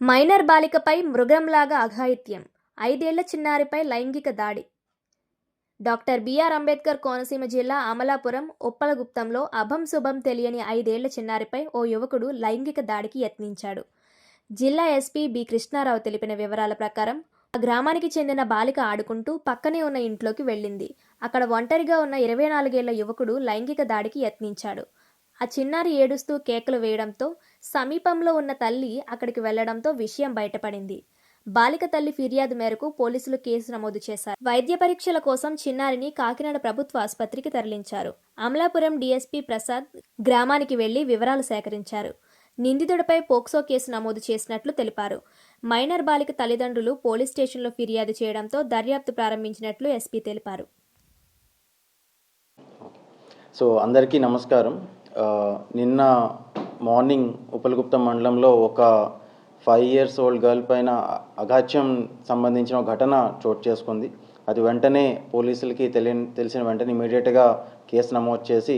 Minor బాలికపై మృగంలాగా అఘాయిత్యం ఐదేళ్ళ చిన్నారిపై లైంగిక దాడి. డాక్టర్ బిఆర్ అంబేద్కర్ కోనసీమ జిల్లా అమలాపురం ఉప్పలగుప్తంలో అభం శుభం తెలియని ఐదేళ్ళ చిన్నారిపై ఓ యువకుడు లైంగిక దాడికి యత్నించాడు. జిల్లా ఎస్పీ బి కృష్ణారావు తెలిపిన వివరాల ప్రకారం ఆ గ్రామానికి చెందిన బాలిక ఆడుకుంటూ పక్కనే ఉన్న ఇంట్లోకి వెళ్ళింది. అక్కడ ఒంటరిగా ఉన్న ఇరవై నాలుగేళ్ళ యువకుడు లైంగిక దాడికి యత్నించాడు. ఆ చిన్నారి ఏడుస్తూ కేకలు వేయడంతో సమీపంలో ఉన్న తల్లి అక్కడికి వెళ్ళడంతో విషయం బయటపడింది. బాలిక తల్లి ఫిర్యాదు మేరకు పోలీసులు కేసు నమోదు చేశారు. వైద్య పరీక్షల కోసం చిన్నారిని కాకినాడ ప్రభుత్వ ఆసుపత్రికి తరలించారు. అమలాపురం డీఎస్పీ ప్రసాద్ గ్రామానికి వెళ్ళి వివరాలు సేకరించారు. నిందితుడిపై పోక్సో కేసు నమోదు చేసినట్లు తెలిపారు. మైనర్ బాలిక తల్లిదండ్రులు పోలీస్ స్టేషన్లో ఫిర్యాదు చేయడంతో దర్యాప్తు ప్రారంభించినట్లు ఎస్పీ తెలిపారు. సో అందరికీ నమస్కారం. నిన్న మార్నింగ్ ఉపలగుప్త మండలంలో ఒక ఫైవ్ ఇయర్స్ ఓల్డ్ గర్ల్ పైన అఘాత్యం సంబంధించిన ఒక ఘటన చోటు చేసుకుంది. అది వెంటనే పోలీసులకి తెలియ తెలిసిన వెంటనే ఇమీడియట్గా కేసు నమోదు చేసి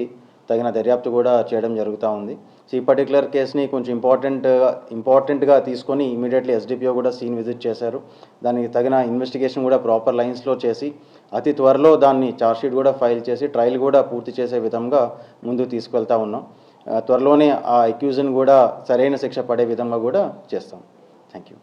తగిన దర్యాప్తు కూడా చేయడం జరుగుతూ ఉంది. సో ఈ పర్టికులర్ కేసుని కొంచెం ఇంపార్టెంట్ ఇంపార్టెంట్గా తీసుకొని ఇమీడియట్లీ ఎస్డిపిఓ కూడా సీన్ విజిట్ చేశారు. దానికి తగిన ఇన్వెస్టిగేషన్ కూడా ప్రాపర్ లైన్స్లో చేసి అతి త్వరలో దాన్ని ఛార్జ్షీట్ కూడా ఫైల్ చేసి ట్రయల్ కూడా పూర్తి చేసే విధంగా ముందుకు తీసుకెళ్తా ఉన్నాం. త్వరలోనే ఆ అక్యూజన్ కూడా సరైన శిక్ష పడే విధంగా కూడా చేస్తాం. Thank you